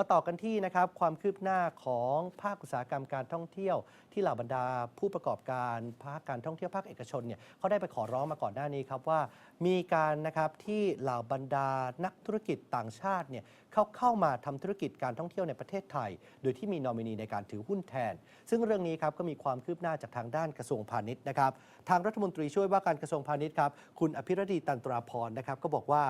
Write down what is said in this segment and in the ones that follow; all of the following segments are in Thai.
มาต่อกันที่นะครับความคืบหน้าของภาคอุตสาหกรรมการท่องเที่ยว ที่เหล่าบรรดาผู้ประกอบการภาคการท่องเที่ยวภาคเอกชนเนี่ยเขาได้ไปขอร้องมาก่อนหน้านี้ครับว่า มีการนะครับที่เหล่าบรรดานักธุรกิจต่างชาติเนี่ยเขาเข้ามาทำธุรกิจการท่องเที่ยวในประเทศไทย โดยที่มีนอมินีในการถือหุ้นแทน ซึ่งเรื่องนี้ครับก็มีความคืบหน้าจากทางด้านกระทรวงพาณิชย์นะครับทางรัฐมนตรีช่วยว่าการกระทรวงพาณิชย์ครับคุณอภิรดีตันตราพรนะครับก็บอกว่า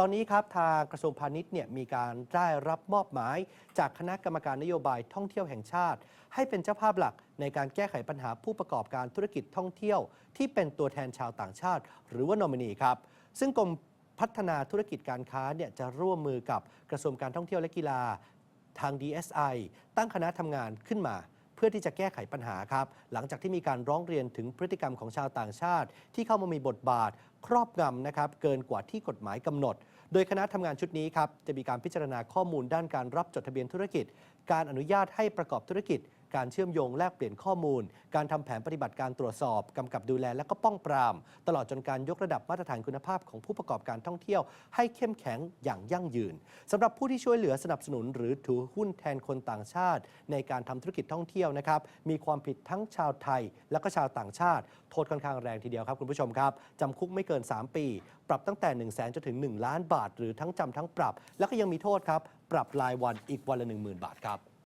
ตอนนี้ครับทางกระทรวงพาณิชย์เนี่ยมีการได้รับมอบหมาย จากคณะกรรมการนโยบายท่องเที่ยวแห่งชาติ ให้เป็นเจ้าภาพหลักในการแก้ไขปัญหาผู้ประกอบการธุรกิจท่องเที่ยว ที่เป็นตัวแทนชาวต่างชาติ หรือว่านอมินีครับ ซึ่งกรมพัฒนาธุรกิจการค้าเนี่ยจะร่วมมือกับกระทรวงการท่องเที่ยวและกีฬาทาง DSI ตั้งคณะทำงานขึ้นมา เพื่อที่จะแก้ไขปัญหาครับ หลังจากที่มีการร้องเรียนถึงพฤติกรรมของชาวต่างชาติ ที่เข้ามามีบทบาท ครอบงำนะครับเกินกว่าที่กฎหมายกำหนด โดยคณะทำงานชุดนี้ครับจะมีการพิจารณาข้อมูลด้านการรับจดทะเบียนธุรกิจ การอนุญาตให้ประกอบธุรกิจ การเชื่อมโยงแลกเปลี่ยนข้อมูล การทำแผนปฏิบัติการตรวจสอบกำกับดูแลและก็ป้องปราม ตลอดจนการยกระดับมาตรฐานคุณภาพของผู้ประกอบการท่องเที่ยว ให้เข้มแข็งอย่างยั่งยืนสำหรับผู้ที่ช่วยเหลือสนับสนุน หรือถือหุ้นแทนคนต่างชาติ ในการทำธุรกิจท่องเที่ยวนะครับมีความผิดทั้งชาวไทย และก็ชาวต่างชาติ โทษค่อนข้างแรงทีเดียวครับคุณผู้ชมครับจำคุกไม่เกิน 3 ปี ปรับตั้งแต่ 1 0 0 0 0แสนจนถึง 1 ล้านบาท หรือทั้งจำทั้งปรับ แล้วก็ยังมีโทษครับ ปรับรายวันอีกวันละ 10,000 บาทครับ